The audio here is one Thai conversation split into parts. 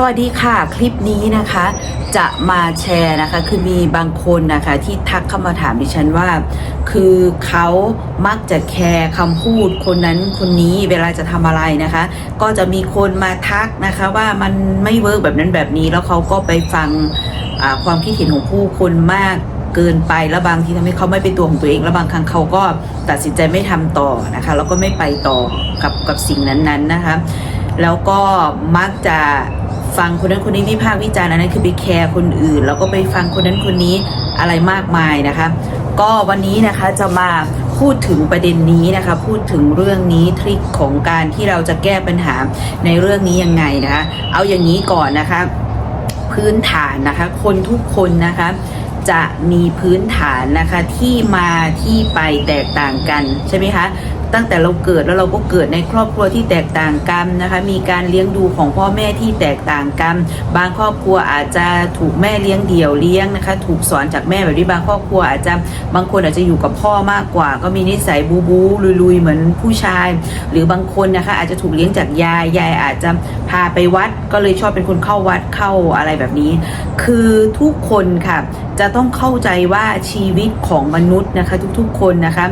สวัสดีค่ะ คลิปนี้นะคะจะมาแชร์นะคะคือมีบางคนนะคะที่ทักเข้ามาถามดิฉันว่า คือเขามักจะแคร์คำพูดคนนั้นคนนี้เวลาจะทำอะไรนะคะ ก็จะมีคนมาทักนะคะว่ามันไม่เวิร์กแบบนั้นแบบนี้ แล้วเขาก็ไปฟังความคิดเห็นของผู้คนมากเกินไปแล้วบางทีทำให้เขาไม่เป็นตัวของตัวเอง แล้วบางครั้งเขาก็ตัดสินใจไม่ทำต่อนะคะแล้วก็ไม่ไปต่อกับกับสิ่งนั้นๆนะคะแล้วก็มักจะ ฟังคนนั้นคนนี้วิพากษ์วิจารณ์อันนั้นคือไปแคร์คนอื่น แล้วก็ไปฟังคนนั้นคนนี้อะไรมากมายนะคะ ก็วันนี้นะคะจะมาพูดถึงประเด็นนี้นะคะ พูดถึงเรื่องนี้ทริคของการที่เราจะแก้ปัญหาในเรื่องนี้ยังไงนะคะ เอาอย่างนี้ก่อนนะคะ พื้นฐานนะคะ คนทุกคนนะคะจะมีพื้นฐานนะคะที่มาที่ไปแตกต่างกันใช่ไหมคะ ตั้งแต่เราเกิดแล้วเราก็เกิดในครอบครัวที่แตกต่างกันนะคะมีการเลี้ยงดูของพ่อแม่ที่แตกต่างกัน บางครอบครัวอาจจะถูกแม่เลี้ยงเดี่ยวเลี้ยงนะคะถูกสอนจากแม่แบบนี้บางครอบครัวอาจจะบางคนอาจจะอยู่กับพ่อมากกว่า ก็มีนิสัยบูบูลุยๆเหมือนผู้ชาย หรือบางคนนะคะอาจจะถูกเลี้ยงจากยายยายอาจจะพาไปวัดก็เลยชอบเป็นคนเข้าวัดเข้าอะไรแบบนี้ คือทุกคนค่ะจะต้องเข้าใจว่าชีวิตของมนุษย์นะคะทุกๆคนนะคะ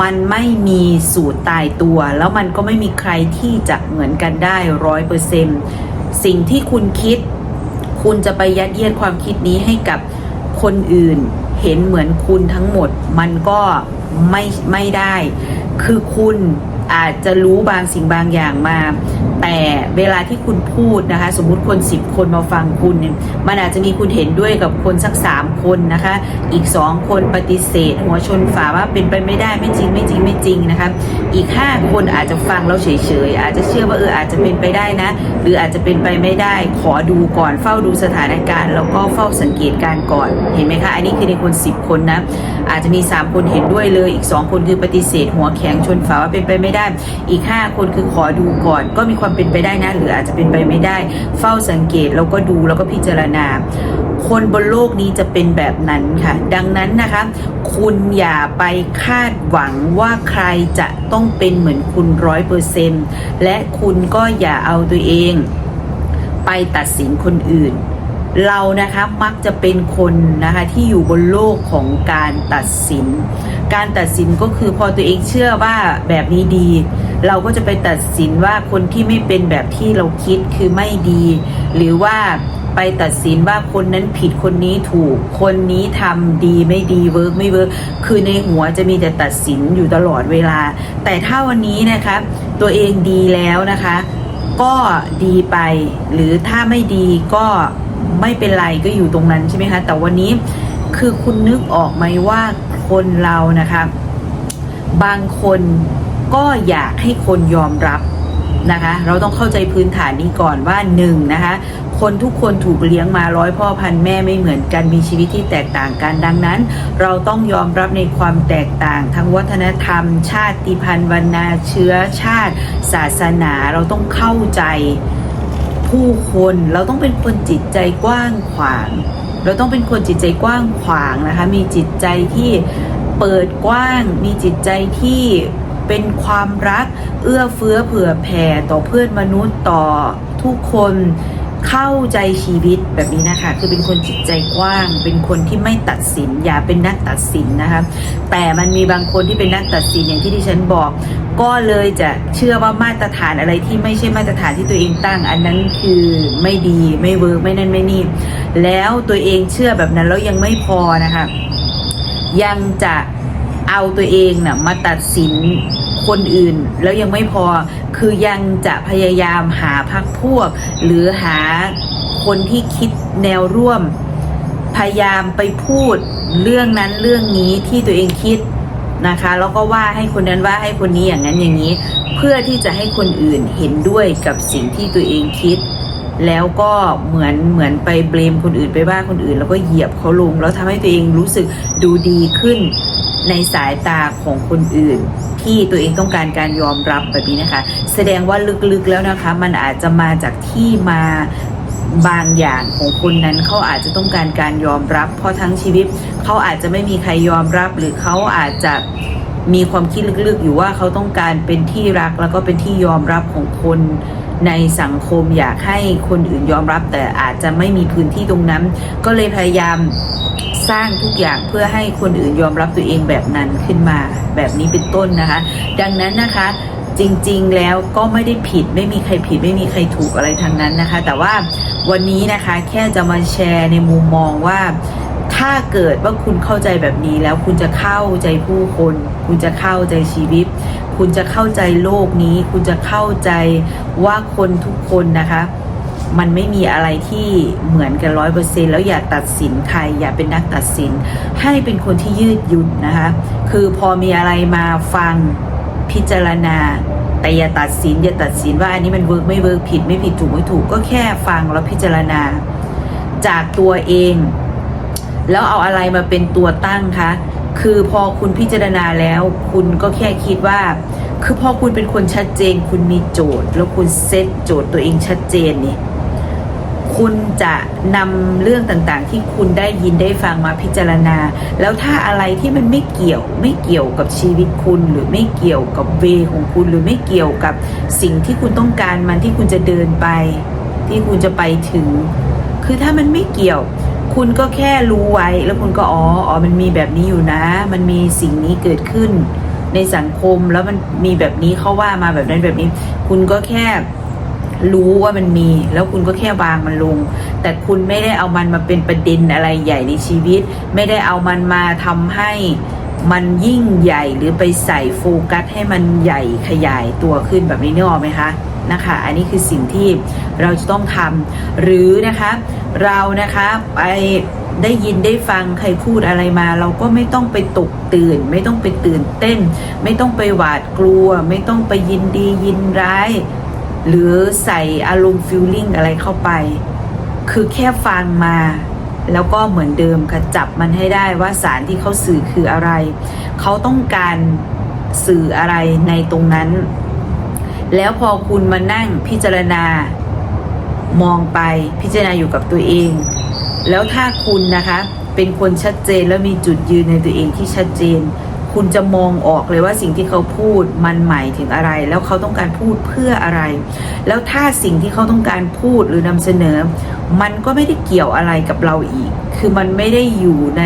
มันไม่มีสูตรตายตัว แล้วมันก็ไม่มีใครที่จะเหมือนกันได้ร้อยเปอร์เซนสิ่งที่คุณคิด คุณจะไปยัดเยียดความคิดนี้ให้กับคนอื่น เห็นเหมือนคุณทั้งหมด มันก็ไม่ไม่ได้ คือคุณอาจจะรู้บางสิ่งบางอย่างมา แต่เวลาที่คุณพูดนะคะ สมมุติคนสิบคนมาฟังคุณเนี่ยมันอาจจะมีคุณเห็นด้วยกับคนสักสามคนนะคะ อีกสองคนปฏิเสธ หัวชนฝาว่าเป็นไปไม่ได้ไม่จริงไม่จริงไม่จริงนะคะอีกห้าคนอาจจะฟังแล้วเฉยๆอาจจะเชื่อว่าเอออาจจะเป็นไปได้นะ หรืออาจจะเป็นไปไม่ได้ขอดูก่อนเฝ้าดูสถานการณ์แล้วก็เฝ้าสังเกตการณ์ก่อนเห็นไหมคะอันนี้คือในคนสิบคนนะอาจจะมีสามคนเห็นด้วยเลยอีกสองคนคือปฏิเสธ หัวแข็งชนฝาว่าเป็นไปไม่ได้ อีกห้าคนคือขอดูก่อนก็มีความเป็นไปได้นะ หรืออาจจะเป็นไปไม่ได้ เฝ้าสังเกตแล้วก็ดูแล้วก็พิจารณา คนบนโลกนี้จะเป็นแบบนั้นค่ะ ดังนั้นนะคะ คุณอย่าไปคาดหวังว่าใครจะต้องเป็นเหมือนคุณร้อยเปอร์เซนต์และคุณก็อย่าเอาตัวเอง ไปตัดสินคนอื่น เรานะคะมักจะเป็นคนนะคะที่อยู่บนโลกของการตัดสิน การตัดสินก็คือพอตัวเองเชื่อว่าแบบนี้ดี เราก็จะไปตัดสินว่าคนที่ไม่เป็นแบบที่เราคิดคือไม่ดี หรือว่าไปตัดสินว่าคนนั้นผิดคนนี้ถูก คนนี้ทำดีไม่ดีเวิร์กไม่เวิร์กคือในหัวจะมีแต่ตัดสินอยู่ตลอดเวลา แต่ถ้าวันนี้นะคะตัวเองดีแล้วนะคะ ก็ดีไป หรือถ้าไม่ดีก็ ไม่เป็นไรก็อยู่ตรงนั้นใช่ไหมคะแต่วันนี้คือคุณนึกออกไหมว่าคนเรานะคะบางคนก็อยากให้คนยอมรับนะคะ เราต้องเข้าใจพื้นฐานนี้ก่อนว่าหนึ่งนะคะ คนทุกคนถูกเลี้ยงมาร้อยพ่อพันแม่ไม่เหมือนกันมีชีวิตที่แตกต่างกันดังนั้น เราต้องยอมรับในความแตกต่าง ทั้งวัฒนธรรม ชาติพันธุ์วรรณาเชื้อชาติ ศาสนาเราต้องเข้าใจ ผู้คนเราต้องเป็นคนจิตใจกว้างขวาง เราต้องเป็นคนจิตใจกว้างขวางนะคะ มีจิตใจที่เปิดกว้าง มีจิตใจที่เป็นความรัก เอื้อเฟื้อเผื่อแผ่ต่อเพื่อนมนุษย์ต่อทุกคน เข้าใจชีวิตแบบนี้นะคะ คือเป็นคนจิตใจกว้าง เป็นคนที่ไม่ตัดสิน อย่าเป็นนักตัดสินนะคะแต่มันมีบางคนที่เป็นนักตัดสินอย่างที่ดิฉันบอก ก็เลยจะเชื่อว่ามาตรฐานอะไรที่ไม่ใช่มาตรฐานที่ตัวเองตั้ง อันนั้นคือไม่ดีไม่เวิร์กไม่นั่นไม่นี่ แล้วตัวเองเชื่อแบบนั้นแล้วยังไม่พอนะคะยังจะเอาตัวเองน่ะมาตัดสิน คนอื่น แล้วยังไม่พอคือยังจะพยายามหาพักพวก หรือหาคนที่คิดแนวร่วม พยายามไปพูดเรื่องนั้นเรื่องนี้ที่ตัวเองคิดนะคะ แล้วก็ว่าให้คนนั้นว่าให้คนนี้อย่างนั้นอย่างนี้ เพื่อที่จะให้คนอื่นเห็นด้วยกับสิ่งที่ตัวเองคิด แล้วก็เหมือนเหมือนไปเบลมคนอื่นไปว่าคนอื่น แล้วก็เหยียบเขาลง แล้วทำให้ตัวเองรู้สึกดูดีขึ้นในสายตาของคนอื่น ที่ตัวเองต้องการการยอมรับแบบนี้นะคะ แสดงว่าลึกๆแล้วนะคะ มันอาจจะมาจากที่มาบางอย่างของคนนั้นเขาอาจจะต้องการการยอมรับ เพราะทั้งชีวิตเขาอาจจะไม่มีใครยอมรับ หรือเขาอาจจะมีความคิดลึกๆ อยู่ว่าเขาต้องการเป็นที่รักแล้วก็เป็นที่ยอมรับของคน ในสังคมอยากให้คนอื่นยอมรับ แต่อาจจะไม่มีพื้นที่ตรงนั้น ก็เลยพยายามสร้างทุกอย่างเพื่อให้คนอื่นยอมรับตัวเองแบบนั้นขึ้นมาแบบนี้เป็นต้นนะคะ ดังนั้นนะคะจริงๆ แล้วก็ไม่ได้ผิดไม่มีใครผิดไม่มีใครถูกอะไรทางนั้นนะคะ แต่ว่าวันนี้นะคะแค่จะมาแชร์ในมุมมองว่า ถ้าเกิดว่าคุณเข้าใจแบบนี้แล้วคุณจะเข้าใจผู้คน คุณจะเข้าใจชีวิต คุณจะเข้าใจโลกนี้ คุณจะเข้าใจว่าคนทุกคนนะคะ มันไม่มีอะไรที่เหมือนกันร้อยเปอร์เซ็นแล้วอย่าตัดสินใคร อย่าเป็นนักตัดสิน ให้เป็นคนที่ยืดหยุ่นนะคะ คือพอมีอะไรมาฟังพิจารณาแต่อย่าตัดสินอย่าตัดสินว่าอันนี้มันเวิร์กไม่เวิร์กผิดไม่ผิดถูกไม่ถูกก็แค่ฟังแล้วพิจารณา จากตัวเอง แล้วเอาอะไรมาเป็นตัวตั้งคะคือพอคุณพิจารณาแล้ว คุณก็แค่คิดว่า คือพอคุณเป็นคนชัดเจน คุณมีโจทย์ แล้วคุณเซตโจทย์ตัวเองชัดเจนนี่คุณจะนำเรื่องต่างๆ ที่คุณได้ยินได้ฟังมาพิจารณา แล้วถ้าอะไรที่มันไม่เกี่ยวไม่เกี่ยวกับชีวิตคุณหรือไม่เกี่ยวกับเวของคุณหรือไม่เกี่ยวกับสิ่งที่คุณต้องการมันที่คุณจะเดินไป ที่คุณจะไปถึง คือถ้ามันไม่เกี่ยว คุณก็แค่รู้ไว้ แล้วคุณก็อ๋ออ๋อมันมีแบบนี้อยู่นะ มันมีสิ่งนี้เกิดขึ้นในสังคมแล้วมันมีแบบนี้เขาว่ามาแบบนั้นแบบนี้ คุณก็แค่รู้ว่ามันมี แล้วคุณก็แค่วางมันลง แต่คุณไม่ได้เอามันมาเป็นประเด็นอะไรใหญ่ในชีวิต ไม่ได้เอามันมาทำให้ มันยิ่งใหญ่หรือไปใส่โฟกัสให้มันใหญ่ขยายตัวขึ้นแบบนี้นึกออกไหมคะนะคะอันนี้คือสิ่งที่เราจะต้องทำหรือนะคะเรานะคะไปได้ยินได้ฟังใครพูดอะไรมา เราก็ไม่ต้องไปตกตื่น ไม่ต้องไปตื่นเต้น ไม่ต้องไปหวาดกลัว ไม่ต้องไปยินดียินร้าย หรือใส่อารมณ์ฟิลลิ่งอะไรเข้าไป คือแค่ฟังมา แล้วก็เหมือนเดิมค่ะจับมันให้ได้ว่าสารที่เขาสื่อคืออะไร เขาต้องการสื่ออะไรในตรงนั้น แล้วพอคุณมานั่งพิจารณามองไปพิจารณาอยู่กับตัวเอง แล้วถ้าคุณนะคะเป็นคนชัดเจนแล้วมีจุดยืนในตัวเองที่ชัดเจน คุณจะมองออกเลยว่าสิ่งที่เขาพูดมันหมายถึงอะไร แล้วเขาต้องการพูดเพื่ออะไร แล้วถ้าสิ่งที่เขาต้องการพูดหรือนำเสนอ มันก็ไม่ได้เกี่ยวอะไรกับเราอีก คือมันไม่ได้อยู่ใน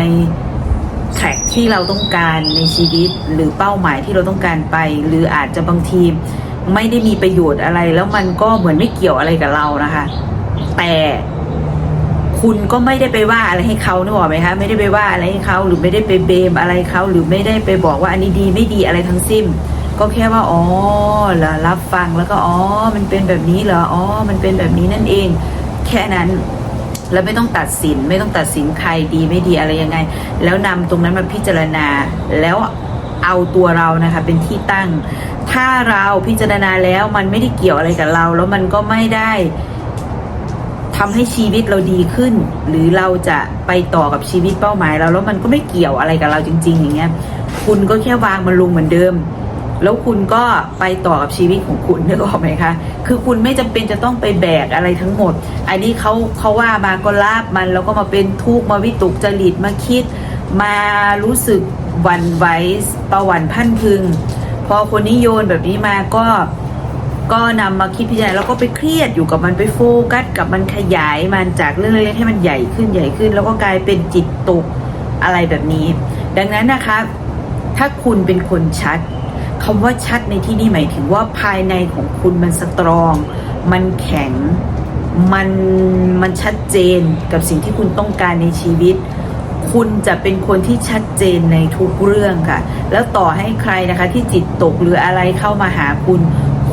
แทร็กที่เราต้องการในชีวิต หรือเป้าหมายที่เราต้องการไป หรืออาจจะบางทีไม่ได้มีประโยชน์อะไร แล้วมันก็เหมือนไม่เกี่ยวอะไรกับเรานะคะ แต่ คุณก็ไม่ได้ไปว่าอะไรให้เขานึกออกไหมคะไม่ได้ไปว่าอะไรให้เขาหรือไม่ได้ไปเบมอะไรเขาหรือไม่ได้ไปบอกว่าอันนี้ดีไม่ดีอะไรทั้งสิ้น ก็แค่ว่าอ๋อเหรอรับฟังแล้วก็อ๋อมันเป็นแบบนี้เหรออ๋อมันเป็นแบบนี้นั่นเอง แค่นั้นแล้วไม่ต้องตัดสินไม่ต้องตัดสินใครดีไม่ดีอะไรยังไง แล้วนำตรงนั้นมาพิจารณาแล้วเอาตัวเรานะคะเป็นที่ตั้ง ถ้าเราพิจารณาแล้วมันไม่ได้เกี่ยวอะไรกับเรา แล้วมันก็ไม่ได้ ทำให้ชีวิตเราดีขึ้น หรือเราจะไปต่อกับชีวิตเป้าหมายเราแล้วมันก็ไม่เกี่ยวอะไรกับเราจริง ๆ อย่างเงี้ย คุณก็แค่วางมันลงเหมือนเดิม แล้วคุณก็ไปต่อกับชีวิตของคุณนึกออกไหมคะ คือคุณไม่จำเป็นจะต้องไปแบกอะไรทั้งหมด อันนี้เขาเขาว่ามาก็ลาบมันแล้วก็มาเป็นทุกข์มาวิตกจริตมาคิด มารู้สึกหวั่นไหวประหวั่นพันพึง พอคนนี้โยนแบบนี้มาก็ ก็นำมาคิดพิจารณาแล้วก็ไปเครียดอยู่กับมันไปโฟกัสกับมันขยายมันจากเรื่องเล็กๆให้มันใหญ่ขึ้นใหญ่ขึ้น แล้วก็กลายเป็นจิตตกอะไรแบบนี้ ดังนั้นนะคะ ถ้าคุณเป็นคนชัดคำว่าชัดในที่นี้หมายถึงว่าภายในของคุณมันสตรอง มันแข็ง มันมันชัดเจนกับสิ่งที่คุณต้องการในชีวิต คุณจะเป็นคนที่ชัดเจนในทุกเรื่องค่ะ แล้วต่อให้ใครนะคะที่จิตตกหรืออะไรเข้ามาหาคุณ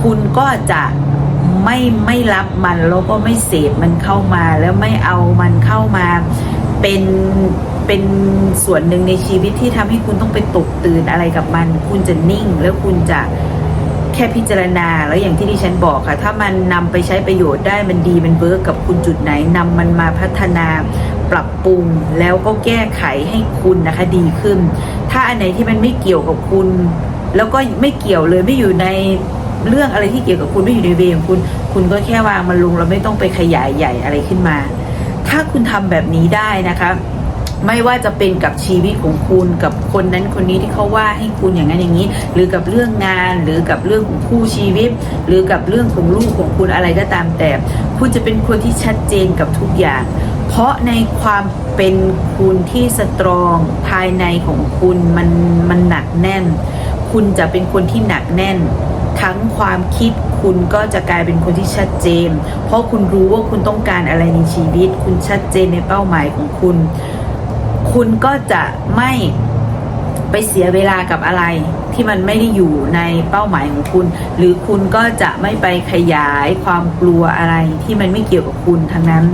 คุณก็จะไม่ไม่รับมันแล้วก็ไม่เสพมันเข้ามาแล้วไม่เอามันเข้ามาเป็นเป็นส่วนหนึ่งในชีวิตที่ทำให้คุณต้องไปตกตื่นอะไรกับมัน คุณจะนิ่งแล้วคุณจะแค่พิจารณาแล้วอย่างที่ดิฉันบอกค่ะ ถ้ามันนำไปใช้ประโยชน์ได้มันดีมันเวิร์กกับคุณจุดไหนนำมันมาพัฒนาปรับปรุงแล้วก็แก้ไขให้คุณนะคะดีขึ้น ถ้าอันไหนที่มันไม่เกี่ยวกับคุณ แล้วก็ไม่เกี่ยวเลยไม่อยู่ใน เรื่องอะไรที่เกี่ยวกับคุณไม่อยู่ในเวของคุณ คุณก็แค่วางมันลงแล้วไม่ต้องไปขยายใหญ่อะไรขึ้นมา ถ้าคุณทำแบบนี้ได้นะคะไม่ว่าจะเป็นกับชีวิตของคุณกับคนนั้นคนนี้ที่เขาว่าให้คุณอย่างนั้นอย่างนี้ หรือกับเรื่องงานหรือกับเรื่องของคู่ชีวิต หรือกับเรื่องของลูกของคุณอะไรก็ตามแต่ คุณจะเป็นคนที่ชัดเจนกับทุกอย่าง เพราะในความเป็นคุณที่สตรองภายในของคุณมันมันหนักแน่น คุณจะเป็นคนที่หนักแน่น ทั้งความคิดคุณก็จะกลายเป็นคนที่ชัดเจน เพราะคุณรู้ว่าคุณต้องการอะไรในชีวิต คุณชัดเจนในเป้าหมายของคุณ คุณก็จะไม่ไปเสียเวลากับอะไรที่มันไม่ได้อยู่ในเป้าหมายของคุณ หรือคุณก็จะไม่ไปขยายความกลัวอะไรที่มันไม่เกี่ยวกับคุณทั้งนั้น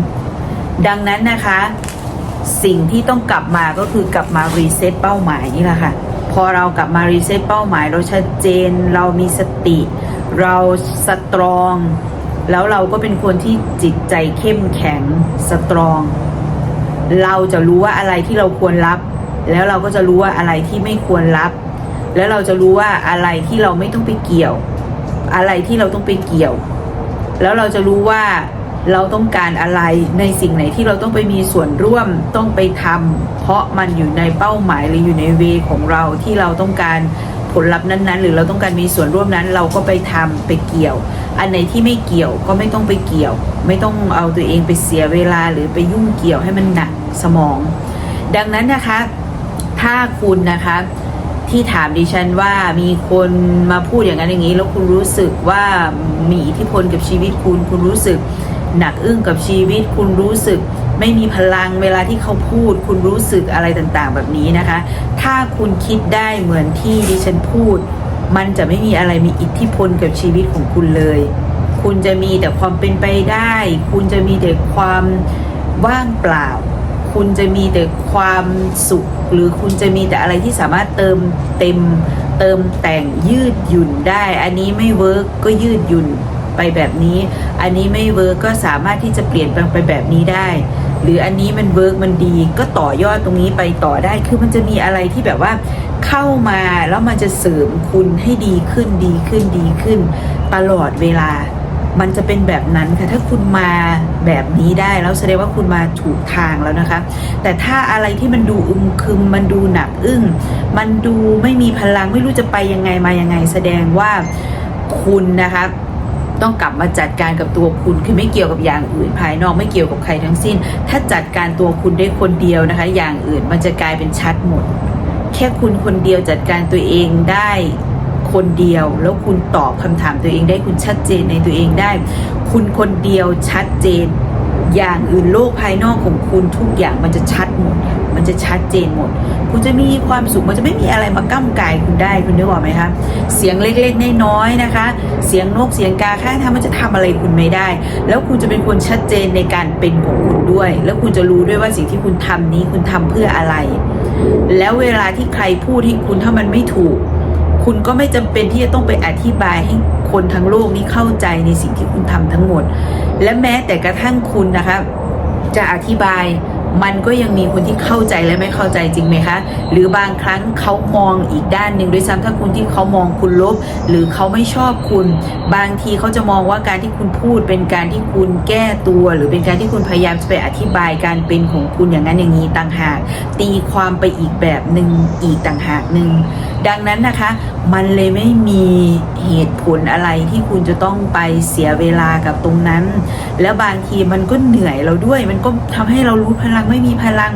ดังนั้นนะคะ สิ่งที่ต้องกลับมาก็คือกลับมารีเซ็ตเป้าหมายนี่แหละค่ะ พอเรากลับมารีเซ็ตเป้าหมาย เราชัดเจน เรามีสติ เราสตรอง แล้วเราก็เป็นคนที่จิตใจเข้มแข็งสตรอง เราจะรู้ว่าอะไรที่เราควรรับ แล้วเราก็จะรู้ว่าอะไรที่ไม่ควรรับ แล้วเราจะรู้ว่าอะไรที่เราไม่ต้องไปเกี่ยว อะไรที่เราต้องไปเกี่ยว แล้วเราจะรู้ว่า เราต้องการอะไรในสิ่งไหนที่เราต้องไปมีส่วนร่วมต้องไปทำเพราะมันอยู่ในเป้าหมายหรืออยู่ในเวของเราที่เราต้องการผลลัพธ์นั้นๆ หรือเราต้องการมีส่วนร่วมนั้น เราก็ไปทำไปเกี่ยว อันไหนที่ไม่เกี่ยวก็ไม่ต้องไปเกี่ยว ไม่ต้องเอาตัวเองไปเสียเวลาหรือไปยุ่งเกี่ยวให้มันหนักสมอง ดังนั้นนะคะ ถ้าคุณนะคะที่ถามดิฉันว่ามีคนมาพูดอย่างนั้นอย่างนี้ แล้วคุณรู้สึกว่ามีอิทธิพลกับชีวิตคุณ คุณรู้สึก หนักอึ้งกับชีวิต คุณรู้สึกไม่มีพลังเวลาที่เขาพูด คุณรู้สึกอะไรต่างๆ แบบนี้นะคะ ถ้าคุณคิดได้เหมือนที่ดิฉันพูด มันจะไม่มีอะไรมีอิทธิพลกับชีวิตของคุณเลย คุณจะมีแต่ความเป็นไปได้ คุณจะมีแต่ความว่างเปล่า คุณจะมีแต่ความสุข หรือคุณจะมีแต่อะไรที่สามารถเติมเต็ม เติมแต่งยืดหยุ่นได้ อันนี้ไม่เวิร์กก็ยืดหยุ่น ไปแบบนี้ อันนี้ไม่เวิร์กก็สามารถที่จะเปลี่ยนแปลงไปแบบนี้ได้ หรืออันนี้มันเวิร์กมันดีก็ต่อยอดตรงนี้ไปต่อได้ คือมันจะมีอะไรที่แบบว่าเข้ามาแล้วมันจะเสริมคุณให้ดีขึ้นดีขึ้นดีขึ้น ตลอดเวลา มันจะเป็นแบบนั้นค่ะ ถ้าคุณมาแบบนี้ได้แล้วแสดงว่าคุณมาถูกทางแล้วนะคะ แต่ถ้าอะไรที่มันดูอึมครึมมันดูหนักอึ้ง มันดูไม่มีพลังไม่รู้จะไปยังไงมายังไง แสดงว่าคุณนะคะ ต้องกลับมาจัดการกับตัวคุณคือไม่เกี่ยวกับอย่างอื่นภายนอกไม่เกี่ยวกับใครทั้งสิ้น ถ้าจัดการตัวคุณได้คนเดียวนะคะ อย่างอื่นมันจะกลายเป็นชัดหมด แค่คุณคนเดียวจัดการตัวเองได้คนเดียว แล้วคุณตอบคำถามตัวเองได้คุณชัดเจนในตัวเองได้ คุณคนเดียวชัดเจน อย่างอื่นโลกภายนอกของคุณทุกอย่างมันจะชัดหมดค่ะ มันจะชัดเจนหมด คุณจะมีความสุขมันจะไม่มีอะไรมาก้ำกายคุณได้คุณนึกออกไหมคะเสียงเล็กๆน้อยๆนะคะ เสียงนกเสียงกาข้างทางมันจะทำอะไรคุณไม่ได้ แล้วคุณจะเป็นคนชัดเจนในการเป็นของคุณด้วย แล้วคุณจะรู้ด้วยว่าสิ่งที่คุณทำนี้คุณทำเพื่ออะไร แล้วเวลาที่ใครพูดให้คุณถ้ามันไม่ถูก คุณก็ไม่จำเป็นที่จะต้องไปอธิบายให้คนทั้งโลกนี้เข้าใจในสิ่งที่คุณทำทั้งหมด และแม้แต่กระทั่งคุณนะคะจะอธิบาย มันก็ยังมีคนที่เข้าใจและไม่เข้าใจจริงไหมคะ หรือบางครั้งเขามองอีกด้านหนึ่งด้วยซ้ำถ้าคุณที่เขามองคุณลบ หรือเขาไม่ชอบคุณ บางทีเขาจะมองว่าการที่คุณพูดเป็นการที่คุณแก้ตัว หรือเป็นการที่คุณพยายามจะไปอธิบายการเป็นของคุณอย่างนั้นอย่างนี้ต่างหาก ตีความไปอีกแบบหนึ่งอีกต่างหากหนึ่ง ดังนั้นนะคะ มันเลยไม่มีเหตุผลอะไรที่คุณจะต้องไปเสียเวลากับตรงนั้น แล้วบางทีมันก็เหนื่อยเราด้วย มันก็ทำให้เรารู้พลังไม่มีพลัง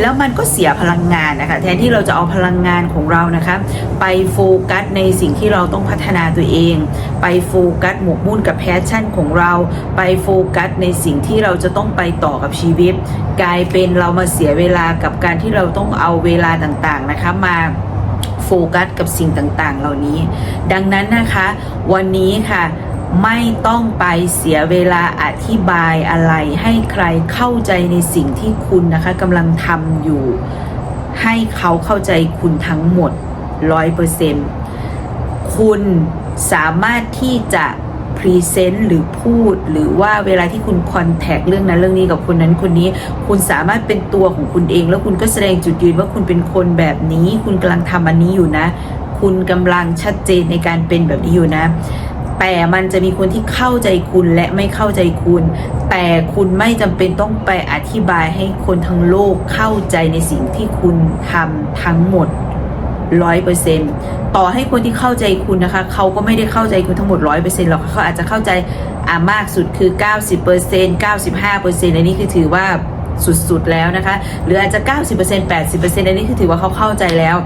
แล้วมันก็เสียพลังงานนะคะ แทนที่เราจะเอาพลังงานของเรานะคะ ไปโฟกัสในสิ่งที่เราต้องพัฒนาตัวเอง ไปโฟกัสหมกมุ่นกับแพชชั่นของเรา ไปโฟกัสในสิ่งที่เราจะต้องไปต่อกับชีวิต กลายเป็นเรามาเสียเวลากับการที่เราต้องเอาเวลาต่างๆนะคะมา โฟกัสกับสิ่งต่างๆ เหล่านี้ ดังนั้นนะคะ วันนี้ค่ะไม่ต้องไปเสียเวลาอธิบายอะไร ให้ใครเข้าใจในสิ่งที่คุณนะคะกำลังทำอยู่ ให้เขาเข้าใจคุณทั้งหมดร้อยเปอร์เซ็นต์คุณสามารถที่จะ พรีเซนต์หรือพูด หรือว่าเวลาที่คุณคอนแทคเรื่องนั้นเรื่องนี้กับคนนั้นคนนี้ คุณสามารถเป็นตัวของคุณเอง แล้วคุณก็แสดงจุดยืนว่าคุณเป็นคนแบบนี้ คุณกำลังทำอันนี้อยู่นะ คุณกำลังชัดเจนในการเป็นแบบนี้อยู่นะแต่มันจะมีคนที่เข้าใจคุณและไม่เข้าใจคุณ แต่คุณไม่จำเป็นต้องไปอธิบายให้คนทั้งโลกเข้าใจในสิ่งที่คุณทำทั้งหมด ร้อยเปอร์เซ็นต่อให้คนที่เข้าใจคุณนะคะ เขาก็ไม่ได้เข้าใจคุณทั้งหมดร้อยเปอร์เซ็นต์หรอกเขาอาจจะเข้าใจอ่ามากสุดคือเก้าสิบเปอร์เซ็นต์เก้าสิบห้าเปอร์เซ็นต์อันนี้คือถือว่าสุดๆแล้วนะคะ หรืออาจจะเก้าสิบเปอร์เซ็นต์แปดสิบเปอร์เซ็นต์อันนี้คือถือว่าเขาเข้าใจแล้ว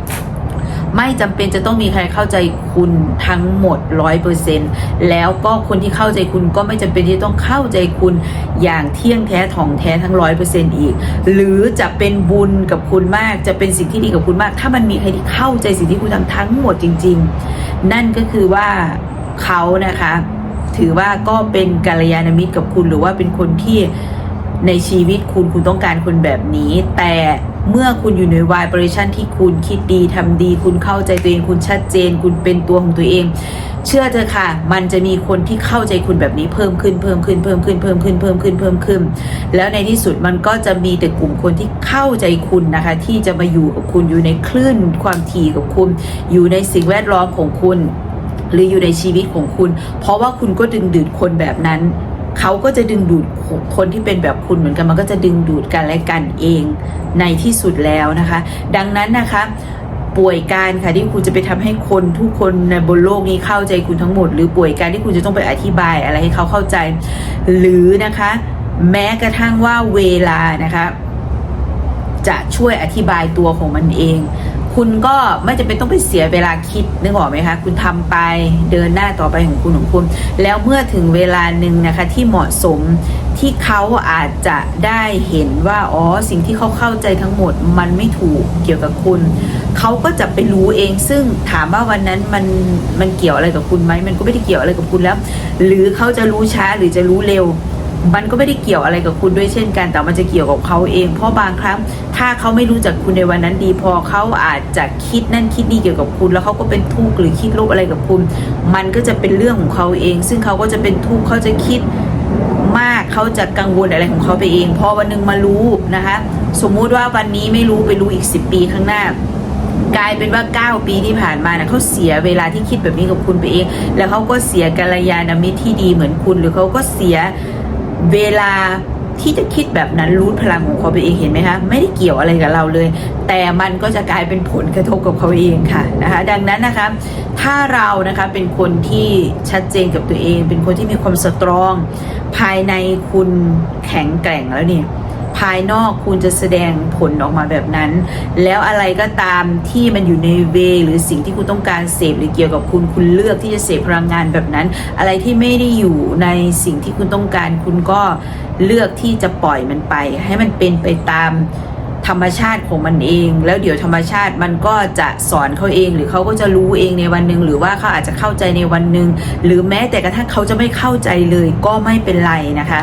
ไม่จำเป็นจะต้องมีใครเข้าใจคุณทั้งหมดร้อยเปอร์เซ็นแล้วก็คนที่เข้าใจคุณก็ไม่จำเป็นที่ต้องเข้าใจคุณอย่างเที่ยงแท้ถ่องแท้ทั้งร้อยเปอร์เซ็นอีก หรือจะเป็นบุญกับคุณมากจะเป็นสิ่งที่ดีกับคุณมาก ถ้ามันมีใครที่เข้าใจสิ่งที่คุณทำทั้งหมดจริง ๆ นั่นก็คือว่าเขานะคะถือว่าก็เป็นกัลยาณมิตรกับคุณหรือว่าเป็นคนที่ในชีวิตคุณคุณต้องการคนแบบนี้ แต่ เมื่อคุณอยู่ในวายบริชันที่คุณคิดดีทำดี คุณเข้าใจตัวเอง คุณชัดเจน คุณเป็นตัวของตัวเอง เชื่อเถอะค่ะ มันจะมีคนที่เข้าใจคุณแบบนี้เพิ่มขึ้นเพิ่มขึ้นเพิ่มขึ้นเพิ่มขึ้นเพิ่มขึ้นเพิ่มขึ้น แล้วในที่สุดมันก็จะมีแต่กลุ่มคนที่เข้าใจคุณนะคะ ที่จะมาอยู่กับคุณอยู่ในคลื่นความถี่กับคุณ อยู่ในสิ่งแวดล้อมของคุณ หรืออยู่ในชีวิตของคุณ เพราะว่าคุณก็ดึงดูดคนแบบนั้น เขาก็จะดึงดูดคนที่เป็นแบบคุณเหมือนกันมันก็จะดึงดูดกันและกันเองในที่สุดแล้วนะคะ ดังนั้นนะคะป่วยการค่ะที่คุณจะไปทำให้คนทุกคนในบนโลกนี้เข้าใจคุณทั้งหมด หรือป่วยการที่คุณจะต้องไปอธิบายอะไรให้เขาเข้าใจ หรือนะคะ แม้กระทั่งว่าเวลานะคะ จะช่วยอธิบายตัวของมันเอง คุณก็ไม่จำเป็นต้องไปเสียเวลาคิดนึกออกไหมคะ คุณทำไปเดินหน้าต่อไปของคุณของคุณ แล้วเมื่อถึงเวลาหนึ่งนะคะที่เหมาะสมที่เขาอาจจะได้เห็นว่าอ๋อสิ่งที่เขาเข้าใจทั้งหมดมันไม่ถูกเกี่ยวกับคุณ เขาก็จะไปรู้เองซึ่งถามว่าวันนั้นมันมันเกี่ยวอะไรกับคุณไหมมันก็ไม่ได้เกี่ยวอะไรกับคุณแล้ว หรือเขาจะรู้ช้าหรือจะรู้เร็ว มันก็ไม่ได้เกี่ยวอะไรกับคุณด้วยเช่นกัน แต่มันจะเกี่ยวกับเขาเอง เพราะบางครั้ง ถ้าเขาไม่รู้จักคุณในวันนั้นดี พอเขาอาจจะคิดนั่นคิดนี่เกี่ยวกับคุณ แล้วเขาก็เป็นทุกข์หรือคิดลบอะไรกับคุณ มันก็จะเป็นเรื่องของเขาเอง ซึ่งเขาก็จะเป็นทุกข์เขาจะคิดมากเขาจะกังวลอะไรของเขาไปเอง พอวันหนึ่งมารู้นะคะ สมมุติว่าวันนี้ไม่รู้ไปรู้อีก 10 ปีข้างหน้ากลายเป็นว่า 9 ปีที่ผ่านมานะเขาเสียเวลาที่คิดแบบนี้กับคุณไปเอง แล้วเขาก็เสียกัลยาณมิตรที่ดีเหมือนคุณ หรือเขาก็เสีย เวลาที่จะคิดแบบนั้นรู้พลังของเขาไปเองเห็นไหมคะไม่ได้เกี่ยวอะไรกับเราเลย แต่มันก็จะกลายเป็นผลกระทบกับเขาเองค่ะนะคะ ดังนั้นนะคะถ้าเรานะคะเป็นคนที่ชัดเจนกับตัวเอง เป็นคนที่มีความสตรอง ภายในคุณแข็งแกร่งแล้วเนี่ย ภายนอกคุณจะแสดงผลออกมาแบบนั้น แล้วอะไรก็ตามที่มันอยู่ในเว หรือสิ่งที่คุณต้องการเสพหรือเกี่ยวกับคุณคุณเลือกที่จะเสพพลังงานแบบนั้น อะไรที่ไม่ได้อยู่ในสิ่งที่คุณต้องการ คุณก็เลือกที่จะปล่อยมันไป ให้มันเป็นไปตามธรรมชาติของมันเอง แล้วเดี๋ยวธรรมชาติมันก็จะสอนเขาเอง หรือเขาก็จะรู้เองในวันหนึ่งหรือว่าเขาอาจจะเข้าใจในวันหนึ่งหรือแม้แต่กระทั่งเขาจะไม่เข้าใจเลยก็ไม่เป็นไรนะคะ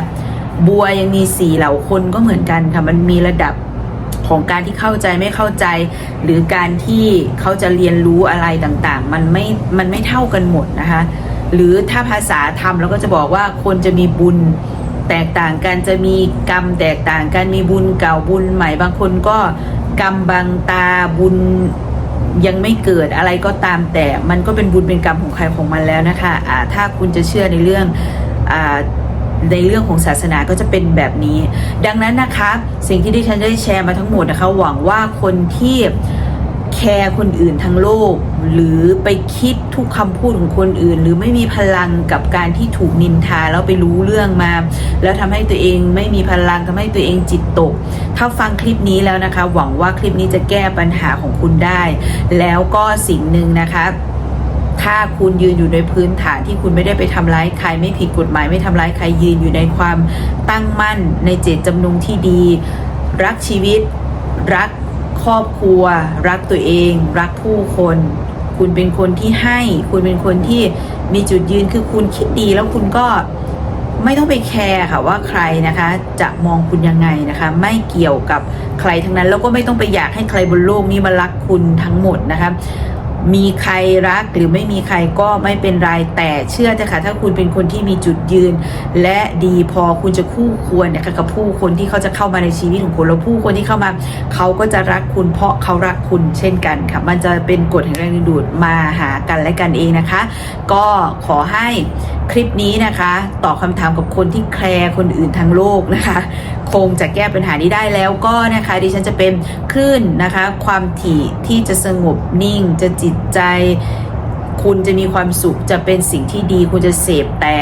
บัวยังมีสี่เหล่าคนก็เหมือนกันค่ะมันมีระดับของการที่เข้าใจไม่เข้าใจ หรือการที่เขาจะเรียนรู้อะไรต่างๆ มันไม่มันไม่เท่ากันหมดนะคะ หรือถ้าภาษาธรรมเราก็จะบอกว่าคนจะมีบุญแตกต่างกันจะมีกรรมแตกต่างกันมีบุญเก่าบุญใหม่บางคนก็กรรมบางตาบุญยังไม่เกิดอะไรก็ตามแต่มันก็เป็นบุญเป็นกรรมของใครของมันแล้วนะคะะถ้าคุณจะเชื่อในเรื่องอา ในเรื่องของศาสนาก็จะเป็นแบบนี้ ดังนั้นนะคะ สิ่งที่ดิฉันได้แชร์มาทั้งหมดนะคะ หวังว่าคนที่แคร์คนอื่นทั้งโลก หรือไปคิดทุกคำพูดของคนอื่น หรือไม่มีพลังกับการที่ถูกนินทาแล้วไปรู้เรื่องมา แล้วทำให้ตัวเองไม่มีพลังทำให้ตัวเองจิตตก ถ้าฟังคลิปนี้แล้วนะคะ หวังว่าคลิปนี้จะแก้ปัญหาของคุณได้ แล้วก็สิ่งหนึ่งนะคะ ถ้าคุณยืนอยู่ในพื้นฐานที่คุณไม่ได้ไปทำร้ายใครไม่ผิดกฎหมายไม่ทำร้ายใครยืนอยู่ในความตั้งมั่นในเจตจำนงที่ดี รักชีวิต รักครอบครัว รักตัวเอง รักผู้คน คุณเป็นคนที่ให้ คุณเป็นคนที่มีจุดยืนคือคุณคิดดีแล้วคุณก็ไม่ต้องไปแคร์ค่ะว่าใครนะคะ จะมองคุณยังไงนะคะ ไม่เกี่ยวกับใครทั้งนั้นแล้วก็ไม่ต้องไปอยากให้ใครบนโลกนี้มารักคุณทั้งหมดนะคะ มีใครรักหรือไม่มีใครก็ไม่เป็นไรแต่เชื่อเถอะค่ะถ้าคุณเป็นคนที่มีจุดยืน และดีพอคุณจะคู่ควรเนี่ยกับผู้คนที่เขาจะเข้ามาในชีวิตของคุณแล้วผู้คนที่เข้ามาเขาก็จะรักคุณเพราะเขารักคุณเช่นกันค่ะมันจะเป็นกฎแห่งแรงดึงดูดมาหากันและกันเองนะคะ ก็ขอให้คลิปนี้นะคะตอบคำถามกับคนที่แคร์คนอื่นทั้งโลกนะคะ คงจะแก้ปัญหานี้ได้แล้วก็นะคะดิฉันจะเป็นคลื่นนะคะ ความถี่ที่จะสงบนิ่งจะจิตใจ คุณจะมีความสุขจะเป็นสิ่งที่ดี คุณจะเสพแต่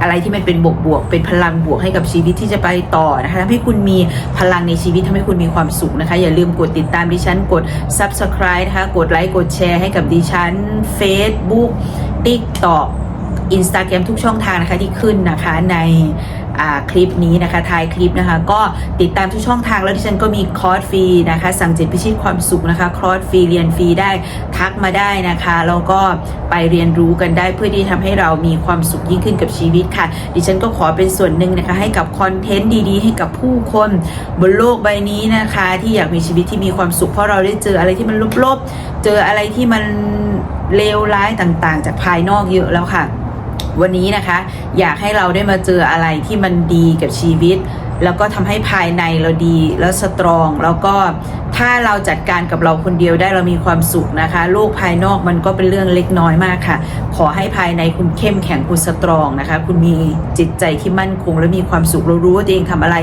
อะไรที่มันเป็นบวกบวกๆเป็นพลังบวกให้กับชีวิตที่จะไปต่อนะคะทำให้คุณมีพลังในชีวิตทำให้คุณมีความสุขนะคะ อย่าลืมกดติดตามดิฉัน กด subscribe นะคะ กดไลค์กดแชร์ให้กับดิฉัน Facebook TikTok อินสตาแกรมทุกช่องทางนะคะที่ขึ้นนะคะใน คลิปนี้นะคะท้ายคลิปนะคะ ก็ติดตามทุกช่องทางแล้วดิฉันก็มีคอร์สฟรีนะคะ สั่งจิตพิชิตความสุขนะคะคอร์สฟรีเรียนฟรีได้ทักมาได้นะคะแล้วก็ไปเรียนรู้กันได้เพื่อที่ทำให้เรามีความสุขยิ่งขึ้นกับชีวิตค่ะ ดิฉันก็ขอเป็นส่วนหนึ่งนะคะ ให้กับคอนเทนต์ดีๆ ให้กับผู้คนบนโลกใบนี้นะคะ ที่อยากมีชีวิตที่มีความสุขเพราะเราได้เจออะไรที่มันลบๆเจออะไรที่มันเลวร้ายต่างๆ จากภายนอกเยอะแล้วค่ะ วันนี้นะคะ อยากให้เราได้มาเจออะไรที่มันดีกับชีวิต แล้วก็ทำให้ภายในเราดีแล้วสตรอง แล้วก็ถ้าเราจัดการกับเราคนเดียวได้เรามีความสุขนะคะโลกภายนอกมันก็เป็นเรื่องเล็กน้อยมากค่ะ ขอให้ภายในคุณเข้มแข็งคุณสตรองนะคะ คุณมีจิตใจที่มั่นคง และมีความสุขเรารู้ว่าตัวเองทำอะไร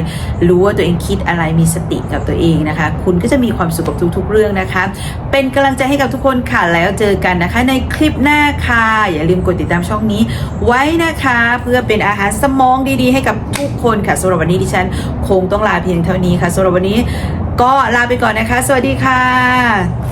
รู้ว่าตัวเองคิดอะไรมีสติกับตัวเองนะคะ คุณก็จะมีความสุขกับทุก ๆ เรื่องนะคะ เป็นกำลังใจให้กับทุกคนค่ะแล้วเจอกันนะคะ ในคลิปหน้าค่ะอย่าลืมกดติดตามช่องนี้ ไว้นะคะ เพื่อเป็นอาหารสมองดีๆ ให้กับทุกคนค่ะสำหรับวันนี้ดิฉันคงต้องลาเพียงเท่านี้ค่ะสำหรับวันนี้ก็ลาไปก่อนนะคะ สวัสดีค่ะ